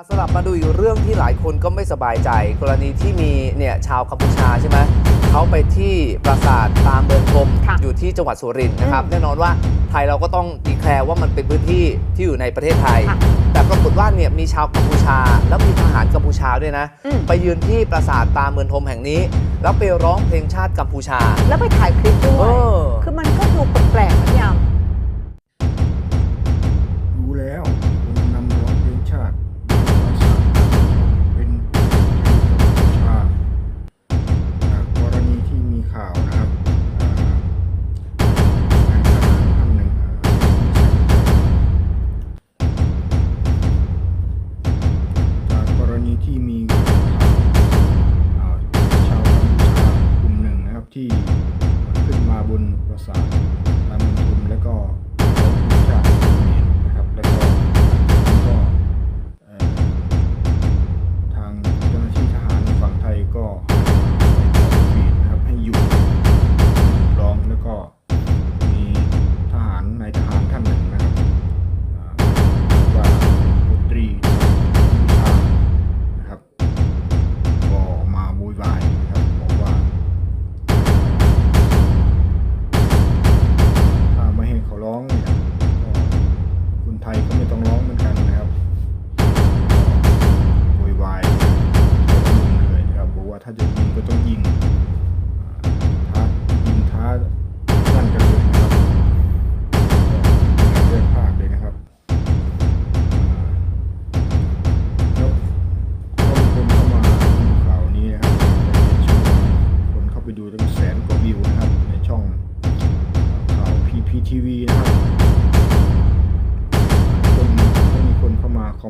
อะสลับมาดูอีกเรื่องที่หลายคนก็ไม่สบายใจ กรณีที่มีเนี่ยชาวกัมพูชาใช่ไหมเขาไปที่ปราสาทตามเดินพรมค่ะอยู่ที่จังหวัดสุรินทร์นะครับอืมแน่นอนว่าไทยเราก็ต้องดีแคลร์ว่ามันเป็นพื้นที่ที่อยู่ในประเทศไทย ค่ะแต่ปรากฏว่าเนี่ยมีชาวกัมพูชา แล้วมีทหารกัมพูชาด้วยนะ อืม ไปยืนที่ปราสาทตามเมืองทมแห่งนี้ แล้วไปร้องเพลงชาติกัมพูชา แล้วไปถ่ายคลิปด้วเอย อ คือมันก็ดูแปลกๆนะพี่ยา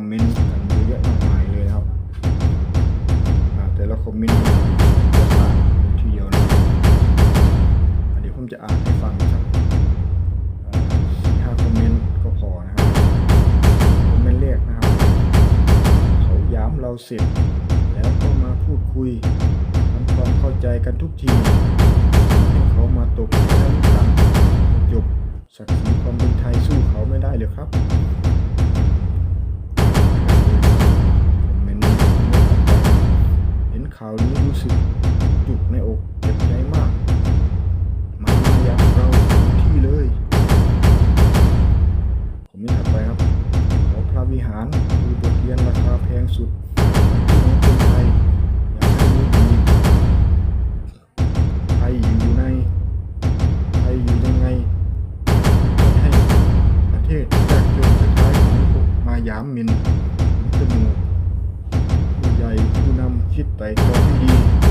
อมเมนต์กันเยอะมากมายเลยนะครับแต่ละคอมเมนต์จะผ่านทีเดียวนะอ่าเดี๋ยวผมจะอ่านให้ฟังครับห้าคอมเมนต์ก็พอนะครับคอมเมนต์แรกนะครับเขาย้ำเราเสร็จ แล้วก็มาพูดคุยทำความเข้าใจกันทุกทีให้เขามาตกแล้วหลังจบศักดิ์ศรีความเป็นไทยสู้เขาไม่ได้เลยครับ ข่าวนี้รู้สึกจุกในอกเจ็บใจมากมันมาอยามเราที่เลย ผมนี่ถัดไปครับขอพระวิหารคือบทเรียนราคาแพงสุดำ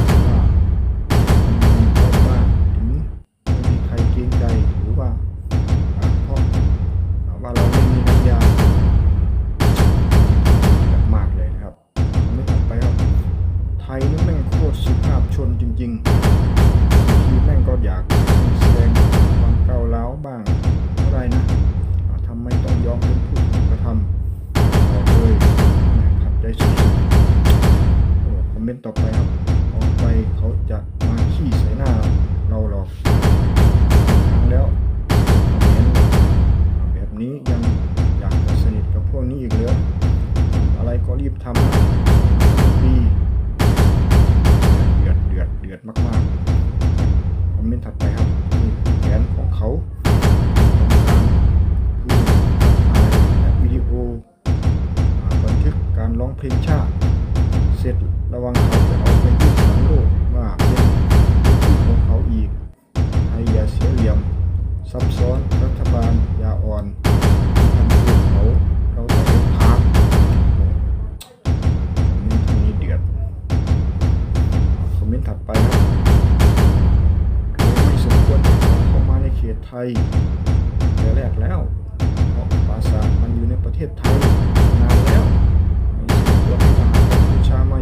ำนะดีเดือดเดือดเดือดมากๆคอมเมนต์ถัดไปครับนี่แผนของเขาคือถ่ายและวิดีโอบันทึกการร้องเพลงชาติ เสร็จระวังเขาจะเอาไปยื่นสารโลกว่าเป็นพื้นที่ของเขาอีกไทยอย่าเสียเหลี่ยม ซับซ้อนรัฐบาลอย่าอ่อน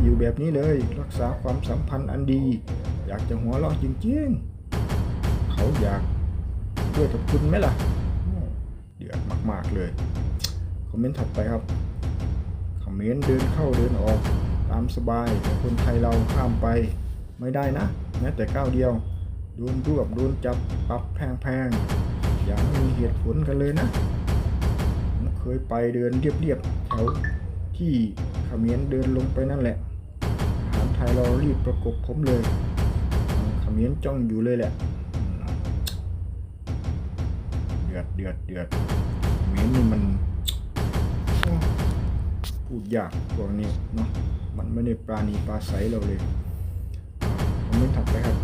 อยู่แบบนี้เลย รักษาความสัมพันธ์อันดี อยากจะหัวเราะจริงๆ เขาอยากด้วยกับคุณไหมล่ะ เดือดมาก ๆ เลย คอมเมนต์ถัดไปครับคอมเขมรเดินเข้าเดินออก ตามสบายแต่คนไทยเราข้ามไปไม่ได้นะแม้แต่ก้าวเดียวโดนรวบโดนจับปรับแพงๆอย่างมีเหตุผลกันเลยนะผมเคยไปเดินเรียบๆแถวที่เขมรเดินลงไปนั่นแหละ ไทยเรารีบประกบผมเลยขมรจ้องอยู่เลยแหละ เดือดเดือดเดือดเขมรนี่มันพูดยากพวกนี้เนาะ มันไม่ได้ปราณีปราศัยเราเลยอ่าคอมเมนต์ถัดไปครับ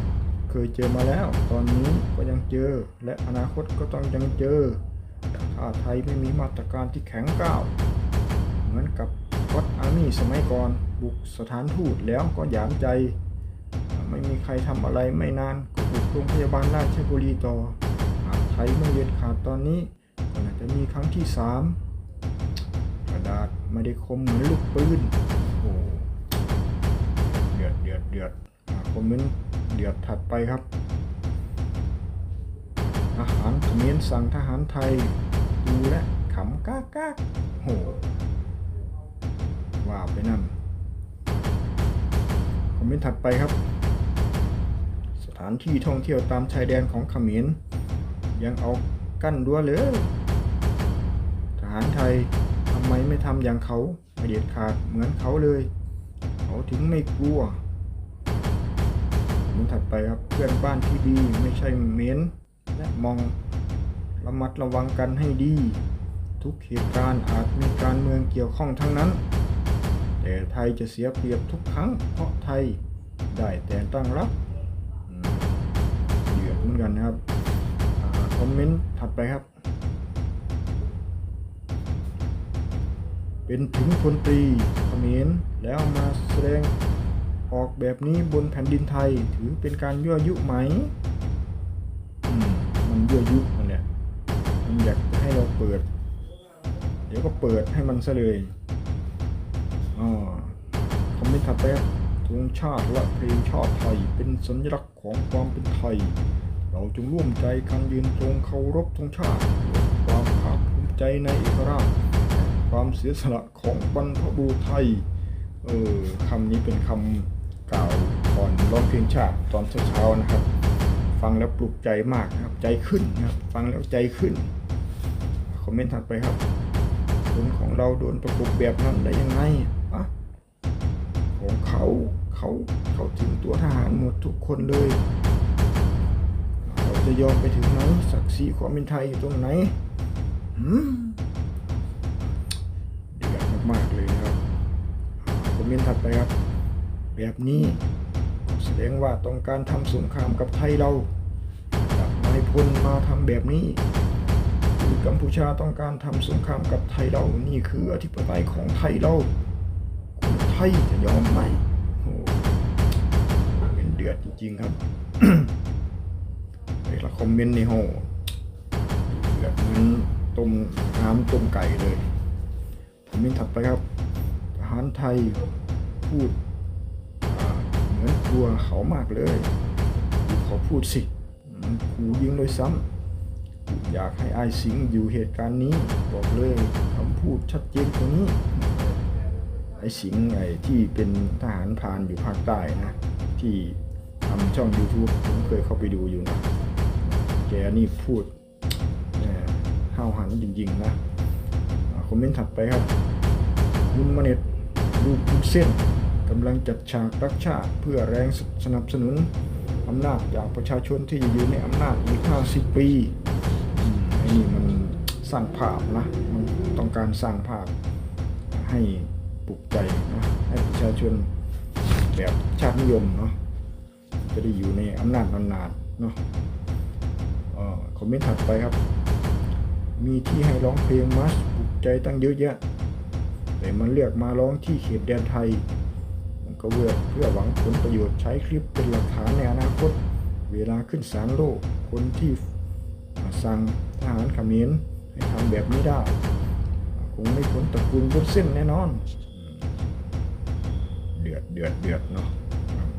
เคยเจอมาแล้ว ตอนนี้ก็ยังเจอ และอนาคตก็ต้องยังเจอ ถ้าไทยไม่มีมาตรการที่แข็งก้าว เหมือนกับ ก็ตอาร์มี่สมัยก่อน บุกสถานทูตแล้วก็หยามใจ ไม่มีใครทำอะไรไม่นานก็บุกโรงพยาบาลราชบุรีต่อหากไทยไม่เด็ดขาดตอนนี้ก็น่าจจะมีครั้งที่สามกระดาษไม่ได้คมเหมือนลูกปืนโอ้โหเดือดเดือดเดือดคอมเมนต์เดือดถัดไปครับทหารเขมรสั่งทหารไทยดูและขำก้าก้ากโห ว่าไปนั่นคอมเมนต์ถัดไปครับ สถานที่ท่องเที่ยวตามชายแดนของเขมรยังเอากั้นรั้วเลยทหารไทยทำไมไม่ทำอย่างเขาไม่เด็ดขาดเหมือนเขาเลย เขาถึงไม่กลัวมเมนถัดไปครับเพื่อนบ้านที่ดีไม่ใช่เม็นและมองระมัดระวังกันให้ดี ทุกเหตุการณ์อาจมีการเมืองเกี่ยวข้องทั้งนั้น แต่ไทยจะเสียเปรียบทุกครั้ง เพราะไทยได้แต่ตั้งรับเดือดเหมือนกันนะครับคอมเมนต์ถัดไปครับ เป็นถึงพลตรีเขมรแล้วมาแสดงออกแบบนี้บนแผ่นดินไทยถือเป็นการยั่วยุไหมมันยั่วยุนั่นแหละมันอยากให้เราเปิด เดี๋ยวก็เปิดให้มันซะเลย อ่าคอมเมนต์ถัดไปธงชาติและเพลงชาติไทยเป็นสัญลักษณ์ของความเป็นไทย เราจงร่วมใจกันยืนตรงเคารพธงชาติความภาคภูมิใจในเอกราชความเสียสละของบรรพบุรุษไทย เออคำนี้เป็นคำกล่าวก่อนร้องเพลงชาติตอนเช้าๆนะครับ ฟังแล้วปลุกใจมากนะครับ ใจขึ้นนะครับ ฟังแล้วใจขึ้น คอมเมนต์ถัดไปครับคนของเราโดนประกบแบบนั้นได้ยังไง ของเขาเขาเขาถึงตัวทหารหมดทุกคนเลยเราจะยอมไปถึงไหนศักดิ์ศรีความเป็นไทยอยู่ตรงไหนหืมเดือดมากๆเลยนะครับคอมเมนต์ถัดไปครับ แบบนี้แสดงว่าต้องการทำสงครามกับไทยเราจับนายพลมาทำแบบนี้คือกัมพูชาต้องการทำสงครามกับไทยเรานี่คืออธิปไตยของไทยเรา ยจะยอมไหมโอ้โหเป็นเดือดจริงๆครับเอกละคอมเมนต์ในห้องเดือดเหมือนต้มน้ำต้มไก่เลยคอมเมนต์ถัดไปครับทหารไทยพูดเหมือนกลัวเขามากเลยดูเขาพูดสิขู่ยิงโดวยซ้ำอยากให้ไอายสิงอยู่เหตุการณ์นี้ บอกเลยคำพูดชัดเจนกว่านี้ ไอ้สิงห์ไอ้ที่เป็นทหารพรานอยู่ภาคใต้นะ ที่ทำช่อง YouTube ผมเคยเข้าไปดูอยู่นะแกนี่พูดแหม่ห้าวหันจริงๆนะคอมเมนต์ถัดไปครับคุณมเน็ตลูกคุเส้นกำลังจัดฉากรักชาติเพื่อแรงสนับสนุนอำนาจจากประชาชนที่จะอยู่ในอำนาจอีก 50 ปีอืมไอ้นี่มันสร้างภาพนะ มันต้องการสร้างภาพให้ ปลุกใจนะให้ประชาชนแบบชาตินิยมเนาะจะได้อยู่ในอำนาจนานๆเนาะเอ่อคอมเมนต์ถัดไปครับ มีที่ให้ร้องเพลงมัสปลุกใจตั้งเยอะแยะ แต่มันเลือกมาร้องที่เขตแดนไทย มันก็เพื่อเพื่อหวังผลประโยชน์ใช้คลิปเป็นหลักฐานในอนาคต เวลาขึ้นศาลโลก คนที่สั่งทหารขมรให้ทำแบบนี้ได้ คงไม่พ้นตระกูลบุญเส้นแน่นอน เดือดเดือดเดือดเนาะครับ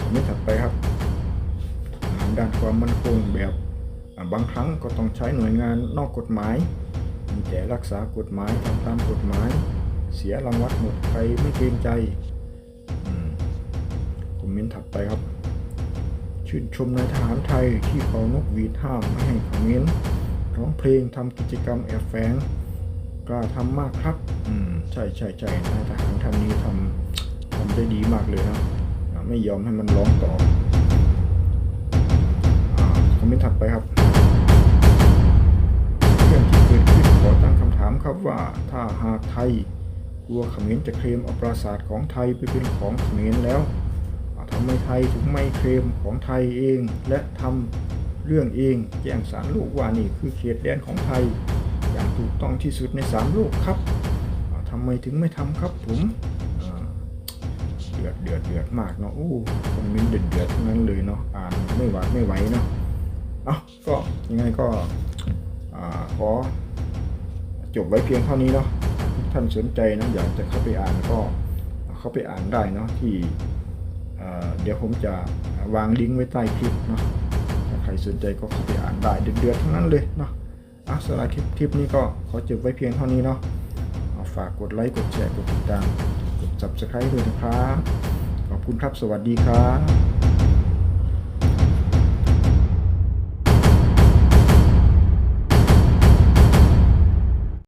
คอมเมนถัดไปครับงานด้านความมั่นคงแบบบางครั้งก็ต้องใช้หน่วยงานนอกกฎหมาย มีแต่รักษากฎหมายทำตามกฎหมาย เสียรางวัลหมดใครไม่เกรงใจอืมคอมเมนต์ถัดไปครับ ชื่นชมนายทหารไทยที่เป่านกหวีดห้ามไม่ให้เขมรร้องเพลงทำกิจกรรมแอบแฝงกล้าทำมากครับ อืม ใช่ใช่ใช่นายทหารท่านนี้ทำ ได้ดีมากเลยนะไม่ยอมให้มันร้องต่ออคอมเมนต์ถัดไปครับเรื่องที่เกิดขึ้นขอตั้งคำถามครับว่าถ้าหากไทยกลัวเขมรจะเคลมเอาปราสาทของไทยไปเป็นของเขมรแล้วทำไมไทยถึงไม่เคลมของไทยเอง และทำเรื่องเองแจ้งสารโลกว่านี่คือเขตแดนของไทย อย่างถูกต้องที่สุดในสามโลกครับทำไมถึงไม่ทำครับผม ดือดเดือดเดือดมากเนาะโอ้คอมเมนต์เดือดเดือดนั้นเลยเนาะอ่านไม่หวาดไม่ไหวเนาะเอ้าก็ยังไงก็ขอจบไว้เพียงเท่านี้เนาะท่านสนใจนะอยากจะเข้าไปอ่านก็เข้าไปอ่านได้เนาะที่เดี๋ยวผมจะวางลิงก์ไว้ใต้คลิปเนาะถ้าใครสนใจก็เข้าไปอ่านได้เดือดๆทั้งนั้นเลยเนาะอะสำหรับคลิปนี้ก็ขอจบไว้เพียงเท่านี้เนาะฝากกดไลค์กดแชร์กดติดตาม subscribe ด้วยนะครับ ขอบคุณครับ สวัสดีครับ